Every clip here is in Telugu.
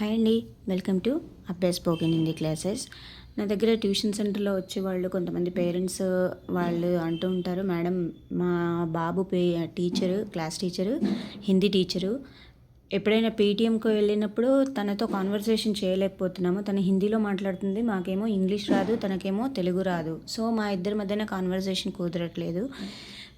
హాయ్ అండి. Welcome to Abhyas spoken Hindi classes. నా దగ్గర ట్యూషన్ సెంటర్లో వచ్చే వాళ్ళు కొంతమంది పేరెంట్స్ వాళ్ళు అంటూ ఉంటారు మేడం మా బాబు pay teacher class teacher Hindi teacher ఎప్పుడైనా పేటీఎంకి వెళ్ళినప్పుడు తనతో కాన్వర్సేషన్ చేయలేకపోతున్నాము తను హిందీలో మాట్లాడుతుంది మాకేమో ఇంగ్లీష్ రాదు తనకేమో తెలుగు రాదు. సో మా ఇద్దరి మధ్యన కాన్వర్సేషన్ కుదరట్లేదు.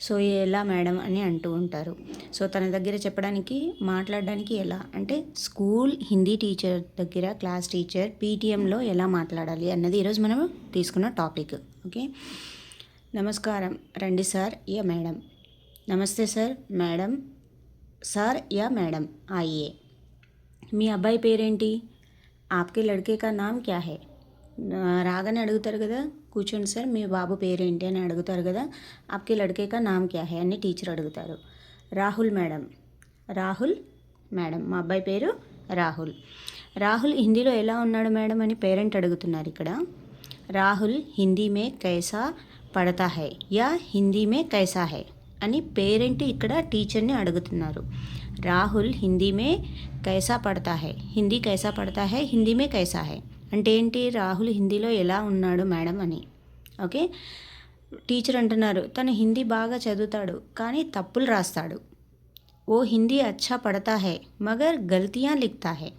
సో ఎలా మేడం అని అంటూ ఉంటారు. సో తన దగ్గర చెప్పడానికి మాట్లాడడానికి ఎలా? అంటే స్కూల్ హిందీ టీచర్ దగ్గర క్లాస్ టీచర్ పీటీఎంలో ఎలా మాట్లాడాలి అన్నది ఈరోజు మనం తీసుకున్న టాపిక్. ఓకే? నమస్కారం. రండి సార్. యా మేడం. నమస్తే సార్. మేడం. సార్ యా మేడం. ఆइए మీ అబ్బాయి పేరేంటి? ఆప్కే లడ్కే కా నామ్ క్యా హే? రాగానే అడుగుతారు కదా. కూర్చోండి సార్ మీ బాబు పేరేంటి అని అడుగుతారు కదా ఆప్కే లడ్కే కా నామ్ క్యా హే అని టీచర్ అడుగుతారు. రాహుల్ మేడం. రాహుల్ మేడం. మా అబ్బాయి పేరు రాహుల్. రాహుల్ హిందీలో ఎలా ఉన్నాడు మేడం అని పేరెంట్ అడుగుతున్నారు ఇక్కడ. రాహుల్ హిందీ మే కైసా పడతా హై యా హిందీ మే కైసా హై అని పేరెంట్ ఇక్కడ టీచర్ని అడుగుతున్నారు. రాహుల్ హిందీ మే కైసా పడతా హై. హిందీ కైసా పడతా హై హిందీ మే కైసా హై. అంటే ఏంటి రాహుల్ హిందీలో ఎలా ఉన్నాడు మేడం అని. ఓకే? టీచర్ అంటున్నారు తను హిందీ బాగా చదువుతాడు కానీ తప్పులు రాస్తాడు. ఓ హిందీ అచ్చా పడతా హే మగర్ గల్తియా లిఖతా హే.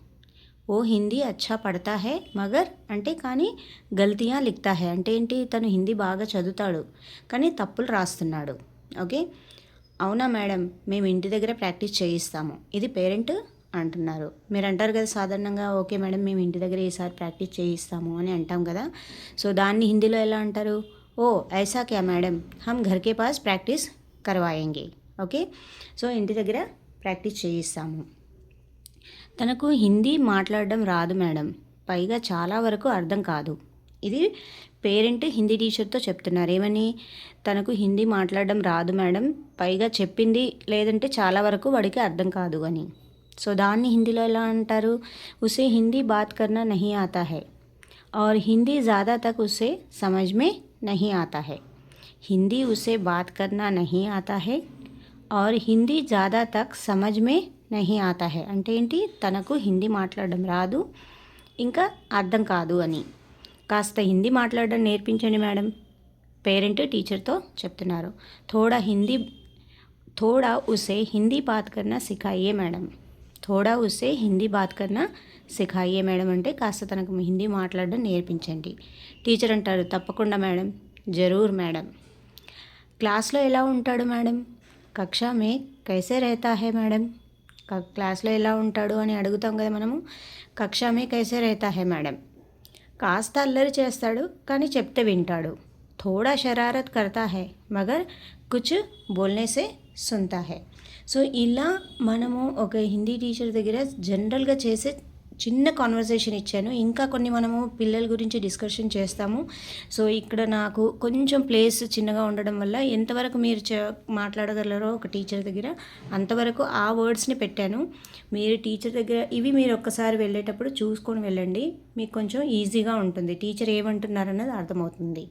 ఓ హిందీ అచ్చా పడతా హే మగర్ అంటే కానీ గల్తియా లిఖతా హే అంటే ఏంటి తను హిందీ బాగా చదువుతాడు కానీ తప్పులు రాస్తున్నాడు. ఓకే? అవునా మేడం? మేము ఇంటి దగ్గర ప్రాక్టీస్ చేయిస్తాము. ఇది పేరెంట్? అంటున్నారు. మీరు అంటారు కదా సాధారణంగా ఓకే మేడం మేము ఇంటి దగ్గర ఈసారి ప్రాక్టీస్ చేయిస్తాము అని అంటాం కదా. సో దాన్ని హిందీలో ఎలా అంటారు? ఓ ఐసా క్యా మేడం? హమ్ ఘర్కే పాస్ ప్రాక్టీస్ కరవాయంగే. ఓకే? సో ఇంటి దగ్గర ప్రాక్టీస్ చేయిస్తాము. తనకు హిందీ మాట్లాడడం రాదు మేడం. పైగా చాలా వరకు అర్థం కాదు. ఇది పేరెంట్ హిందీ టీచర్తో చెప్తున్నారు. ఏమని? తనకు హిందీ మాట్లాడడం రాదు మేడం. పైగా చెప్పింది లేదంటే చాలా వరకు వాడికి అర్థం కాదు అని. సో దాన్ని హిందీలో ఎలా అంటారు ఉసే హిందీ బాత్ కర్నా నహీ ఆతా హై और हिंदी ज़्यादा तक उसे समझ में नहीं आता है हिंदी उसे बात करना नहीं आता है और హిందీ ज़्यादा तक समझ में नहीं आता है అంటే ఏంటి తనకు హిందీ మాట్లాడడం రాదు ఇంకా అర్థం కాదు అని కాస్త హిందీ మాట్లాడడం నేర్పించండి మేడం పేరెంట్ టీచర్తో చెప్తున్నారు థోడా హిందీ థోడా ఉసే హిందీ బాత్ కర్నా సిఖాయే మేడం థోడా ఉసే హిందీ బాత్ కన్నా సిఖాయే మేడం అంటే కాస్త తనకు హిందీ మాట్లాడడం నేర్పించండి టీచర్ అంటారు తప్పకుండా మేడం జరూర్ మేడం క్లాస్లో ఎలా ఉంటాడు మేడం కక్షా మే కైసే రేతా హే మేడం క్లాస్లో ఎలా ఉంటాడు అని అడుగుతాం కదా మనము కక్షా మే కైసే రేతా హే మేడం కాస్త అల్లరి చేస్తాడు కానీ చెప్తే వింటాడు థోడా షరారత్ కర్తా హే మగర్ కుచ్ బోల్నేసే సునతా హే. సో ఇలా మనము ఒక హిందీ టీచర్ దగ్గర జనరల్గా చేసే చిన్న కాన్వర్సేషన్ ఇచ్చాను. ఇంకా కొన్ని మనము పిల్లల గురించి డిస్కషన్ చేస్తాము. సో ఇక్కడ నాకు కొంచెం ప్లేస్ చిన్నగా ఉండడం వల్ల ఎంతవరకు మీరు చ మాట్లాడగలరో ఒక టీచర్ దగ్గర అంతవరకు ఆ వర్డ్స్ని పెట్టాను. మీరు టీచర్ దగ్గర ఇవి మీరు ఒక్కసారి వెళ్ళేటప్పుడు చూసుకొని వెళ్ళండి. మీకు కొంచెం ఈజీగా ఉంటుంది. టీచర్ ఏమంటున్నారన్నది అర్థమవుతుంది.